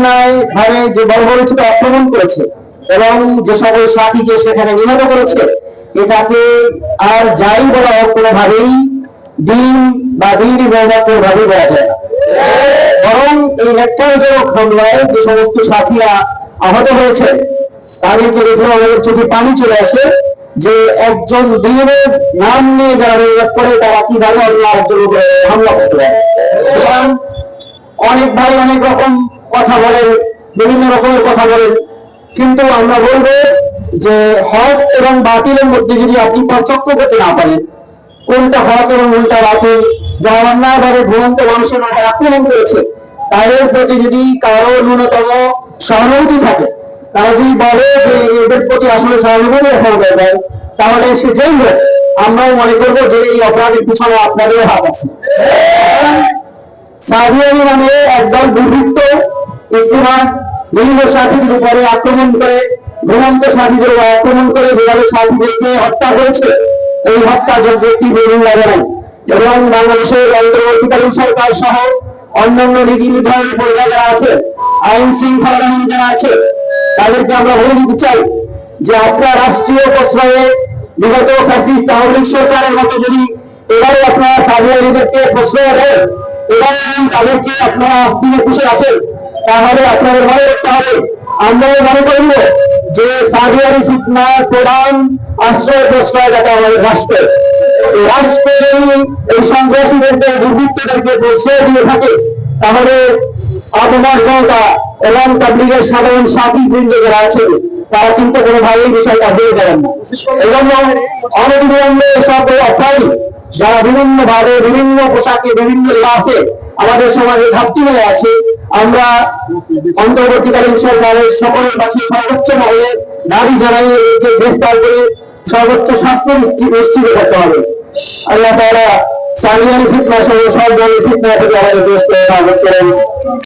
অন্যায় করেছে এবং যে সকল সাথীকে সেখানে নিহত করেছে, এটাকে আর যাই বলা হোক কোনোভাবেই দিন বা ব্যবহার কোনোভাবেই বলা যায় না। বরং এই হামলায় যে সমস্ত সাথীরা আহত হয়েছে, তাদেরকে দেখলে আমাদের চোখে পানি চলে আসে যে একজন দিনের নাম নিয়ে যারা নির্বাচ করে, তারা কীভাবে অন্য আরেকজন উপরে হামলা করতে পারে। অনেক ভাই অনেক রকম কথা বলেন, বিভিন্ন রকমের কথা বলেন। কিন্তু আমরা বলব যে হক এবং বাতিলের মধ্যে যদি আপনি পার্থক্য করতে না পারেন, কোনটা হক এবং উল্টা বাতিল যারা অন্যায়ভাবে ভূমন্ত মানুষের মাথায় আক্রমণ করেছে, তাদের প্রতি যদি কারও ন্যূনতম সহানুভূতি থাকে, তারা যদি বলে যে এদের প্রতি আসলে সহানুভূতি দেখানো দরকার, তাহলে সে যেই হোক, আমরাও মনে করব যে এই অপরাধের পিছনে আপনাদেরও হাত আছে। সাদিয়ানি নামে একদল দুর্বৃত্ত ইস্তেমার বিভিন্ন সাথীদের উপরে আক্রমণ করে, ঘুমন্ত সাথীদের উপর আক্রমণ করে যেভাবে সাথীদেরকে হত্যা করেছে, এই হত্যা যোগ্য একটি নিন্দা জানাই এবং বাংলাদেশের অন্তর্বর্তীকালীন সরকার সহ অন্যান্য নীতি নির্ধারণের পরিবার যারা আছে, আইন শৃঙ্খলা বাহিনী যারা আছে, তাদেরকে আমরা বলে দিতে চাই যে আপনার রাষ্ট্রীয় প্রশ্রয়ে বিগত ফ্যাসিস্ট আওয়ামী সরকারের মতো যদি এবারে আপনারা সাধারণদেরকে প্রশ্রয় দেন, এবারে তাদেরকে আপনারা আস্তিনে পুষে রাখেন তাহলে আপনাদের মনে রাখতে হবে। আমরাও মনে করব যে সাদিয়ারি ফিতনার প্রধান আশ্রয় প্রশ্রয় যাতে আমাদের রাষ্ট্রের এই রাষ্ট্রের এই- এই সন্ত্রাসীদেরকে, দুর্বৃত্তদেরকে প্রশ্রয় দিয়ে থাকে। তাহলে আপনার জনতা এবং তাবলিগের সাধারণ সাথী বৃন্দ যারা আছে তারা কিন্তু কোনোভাবেই বিষয়টা হয়ে যাবেন না। এই জন্য অনবিলম্বে এসব যারা বিভিন্ন ভাবে বিভিন্ন পোশাকে, বিভিন্ন ক্লাসে আমাদের সমাজে ঘাটতি হয়ে আছে। আমরা অন্তর্বর্তীকালীন সরকারের সকলের কাছে সর্বোচ্চ মহলে দাবি জানাই গ্রেফতার করে সর্বোচ্চ শাস্তি নিশ্চিত করতে হবে। আল্লাহ তারা সালিয়ানি ফিটনা সহ সব ধরনের ফিতনা থেকে আমাদের দেশকে করেন।